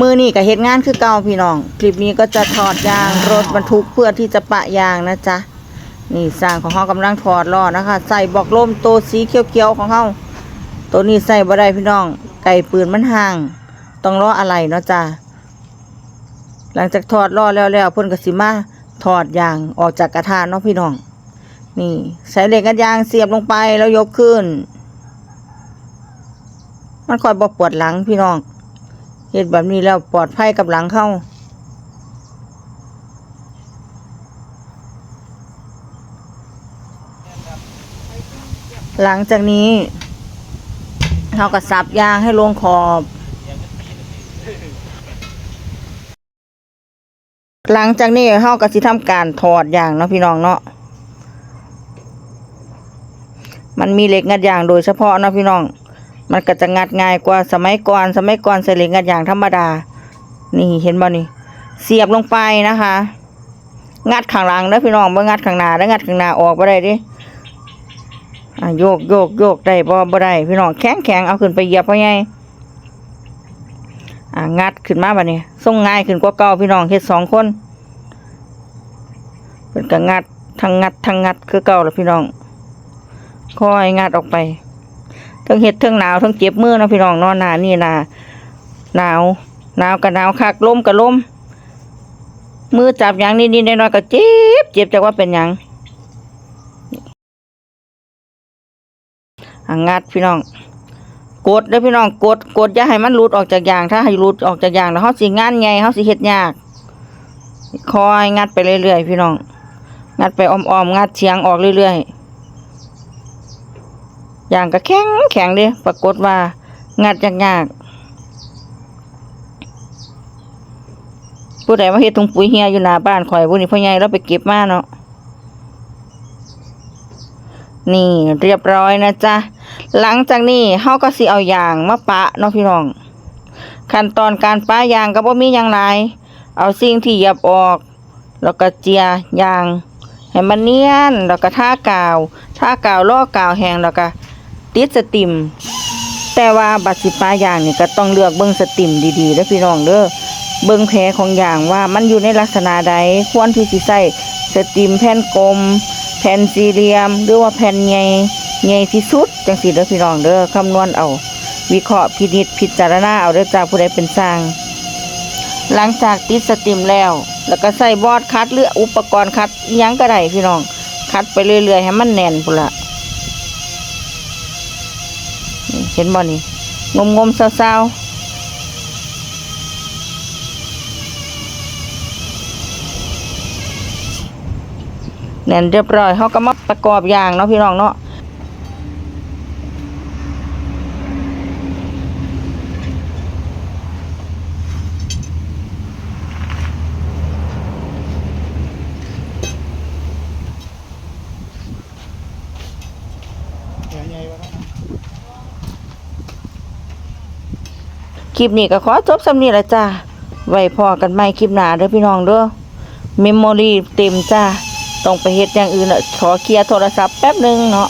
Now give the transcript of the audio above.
มือนี่ก็เฮ็ดงานคือเก่าพี่น้อง คลิปนี้ก็จะถอดยางรถบรรทุกเพื่อที่จะปะยางนะจ๊ะ นี่สร้างของเฮากำลังถอดล้อนะคะ ใส่บอกลมตัวสีเขียวๆของเฮาตัวนี้ใส่บ่ได้พี่น้อง ไก่ปืนมันห่าง ต้องล้ออะไรเนาะจ้ะ หลังจากถอดล้อแล้วแล้วเพิ่นก็สิมาถอดยางออกจากกระทะเนาะพี่น้อง นี่ใช้เหล็กกันยางเสียบลงไปแล้วยกขึ้น มันคอยบ่ปวดหลังพี่น้อง เฮ็ดแบบนี้แล้วปลอดภัยกับหลังเข้า หลังจากนี้เราก็สับยางให้ลงขอบ หลังจากนี้เราก็สิทำการถอดยางเนาะพี่น้องเนาะมันมีเหล็กงัดยางโดยเฉพาะเนาะพี่น้อง มันก็จะงัดง่ายกว่าสมัยก่อนสมัยก่อนใส่เหล็กงัดยางธรรมดา นี่เห็นบ่นี่ เสียบลงไปนะคะ งัดข้างหลังเด้อพี่น้องบ่งัดข้างหน้าแล้วงัดข้างหน้าออกบ่ได้ดิโยกโยกโยกได้บ่บ่ได้พี่น้องแข็งแข็งเอาขึ้นไปเหยียบพ่อใหญ่งัดขึ้นมาบัดนี้ส่งง่ายขึ้นกว่าเก่าพี่น้องเฮ็ดสองคนเพิ่นก็งัดทั้งงัดทั้งงัดคือเก่าแล้วพี่น้องค่อยงัดออกไป ทั้งเฮ็ดทั้งหนาวทั้งเจ็บมือนะพี่น้องนอนหนานี่นาหนาวหนาวกับหนาวคักลมกับลมมือจับอย่างนิดๆน้อยก็เจ็บเจ็บจากว่าเป็นยังอะงัดพี่น้อง กดเด้พี่น้องกดกดอย่าให้มันหลุดออกจากยาง ถ้าให้หลุดออกจากยางแล้วเฮาสิงานไงเฮาสิเฮ็ดยาก คอยงัดไปเรื่อยๆพี่น้อง งัดไปอ้อมๆงัดเฉียงออกเรื่อยๆ ย่างก็แข็งแข็งเด้ปรากฏว่า งัดยากๆผู้ใดมาเฮ็ดถุงปุ๋ยเฮียอยู่หน้าบ้านข่อยผู้นี้พ่อใหญ่เราไปเก็บมาเนาะนี่เรียบร้อยนะจ๊ะ หลังจากนี้เฮาก็สิเอายางมาปะเนาะพี่น้อง ขั้นตอนการปะยางก็บ่มีหยังหลาย เอาสิ่งที่หยียบออก แล้วก็เจียยางให้มันเนียน แล้วก็ทากาว ทากาวลอกกาวแห้งแล้วก็ ติดสติม แต่ว่าบัดสิปะยางนี่ก็ต้องเลือกเบิ่งสติมดีๆเด้อพี่น้องเด้อเบิ่งแผลของยางว่ามันอยู่ในลักษณะใดควรที่สิใส่สติมแผ่นกลม แผ่นสี่เหลี่ยม หรือว่าแผ่นใหญ่ใหญ่ที่สุดจังสิเด้อพี่น้องเด้อคำนวณเอา วิเคราะห์พินิจพิจารณาเอาเด้อจ้าผู้ใดเป็นสร้าง หลังจากติดสติมแล้ว แล้วก็ใส่บอดคัดหรืออุปกรณ์คัดยังก็ได้พี่น้องคัดไปเรื่อยๆให้มันแน่นพุ่นละ นี่เห็นบ่นี่งมงมเศร้าๆแน่นเรียบร้อยเขาก็มาประกอบยางเนาะพี่น้องเนาะ คลิปนี้ก็ขอจบสำนี้ละจ้าไว้พอกันใหม่คลิปหน้าเด้อพี่น้องเด้อเมมโมรีเต็มจ้าต้องไปเฮ็ดอย่างอื่นละขอเคลียร์โทรศัพท์แป๊บหนึงเนาะ